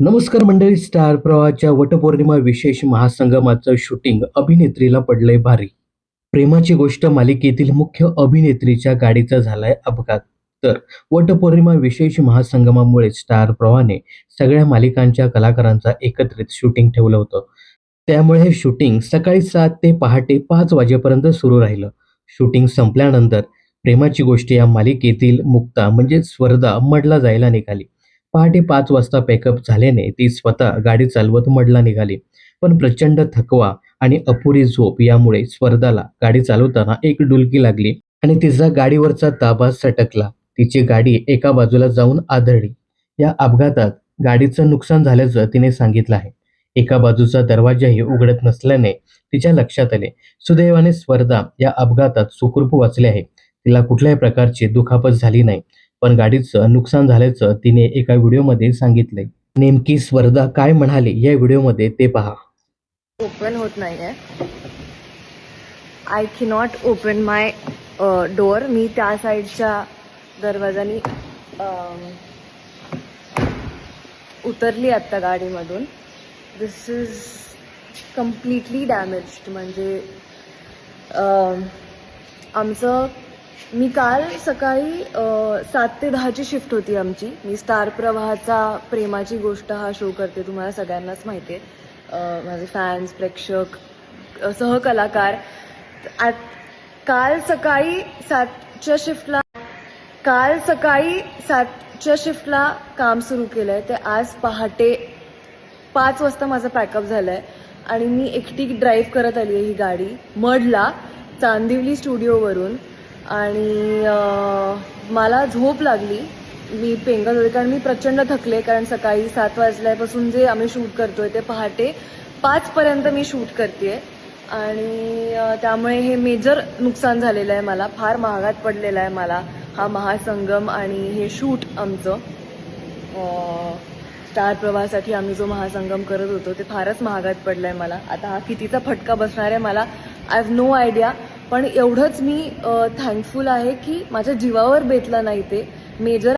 नमस्कार मंडळी स्टार प्रवाहाच्या वटपौर्णिमा विशेष महासंगमाचं शूटिंग अभिनेत्रीला पडलंय भारी. प्रेमाची गोष्ट मालिकेतील मुख्य अभिनेत्रीच्या गाडीचा झालाय अपघात. तर वटपौर्णिमा विशेष महासंगमामुळे स्टार प्रवाहाने सगळ्या मालिकांच्या कलाकारांचा एकत्रित शूटिंग ठेवलं होतं. त्यामुळे हे शूटिंग सकाळी सात ते पहाटे पाच वाजेपर्यंत सुरू राहिलं. शूटिंग संपल्यानंतर प्रेमाची गोष्ट या मालिकेतील मुक्ता म्हणजे स्वर्धा मडला जायला निघाली. पहाटे पाच वाजता पॅकअप झाल्याने ती स्वतः गाडी चालवत मडला निघाली. पण प्रचंड थकवा आणि अपुरी झोप यामुळे स्पर्धाला गाडी चालवताना एक डुलकी लागली आणि तिचा गाडीवरचा ताबा सटकला. तिची गाडी एका बाजूला जाऊन आदळली. या अपघातात गाडीचं नुकसान झाल्याचं तिने सांगितलं आहे. एका बाजूचा दरवाजाही उघडत नसल्याने तिच्या लक्षात आले. सुदैवाने स्पर्धा या अपघातात सुखरूप वाचले आहे. तिला कुठल्याही प्रकारची दुखापत झाली नाही. पण गाडीचं नुकसान झाल्याचं तिने एका व्हिडिओमध्ये सांगितलंय. नेमकी स्पर्धा काय म्हणाली या व्हिडिओमध्ये ते पहा. ओपन होत नाहीये. I key not open my door मी त्या साईडच्या दरवाजानी उतरली आत्ता गाडीमधून. दिस इज कम्प्लिटली डॅमेज्ड म्हणजे आमचं मी काल सकाळी सात ते दहाची शिफ्ट होती आमची. मी स्टार प्रवाहाचा प्रेमाची गोष्ट हा शो करते तुम्हाला सगळ्यांनाच माहिती आहे. माझे फॅन्स प्रेक्षक सहकलाकार. आत- काल सकाळी सातच्या शिफ्टला काल सकाळी सातच्या शिफ्टला काम सुरू केलं आहे ते आज पहाटे पाच वाजता माझं पॅकअप झालं आहे आणि मी एकटी ड्राईव्ह करत आली आहे ही गाडी. मडला चांदिवली स्टुडिओवरून आणि मला झोप लागली. मी पेंगत होते कारण मी प्रचंड थकले कारण सकाळी सात वाजल्यापासून जे आम्ही शूट करतोय ते पहाटे पाचपर्यंत मी शूट करते आणि त्यामुळे हे मेजर नुकसान झालेलं आहे मला फार महागात पडलेलं आहे मला हा महासंगम आणि हे शूट आमचं. स्टार प्रवाहासाठी आम्ही जो महासंगम करत होतो ते फारच महागात पडलं आहे मला. आता हा कितीचा फटका बसणार आहे मला? आय हॅव नो आयडिया पण एवढंच मी थँकफुल आहे की माझ्या जीवावर बेतलं नाही ते. मेजर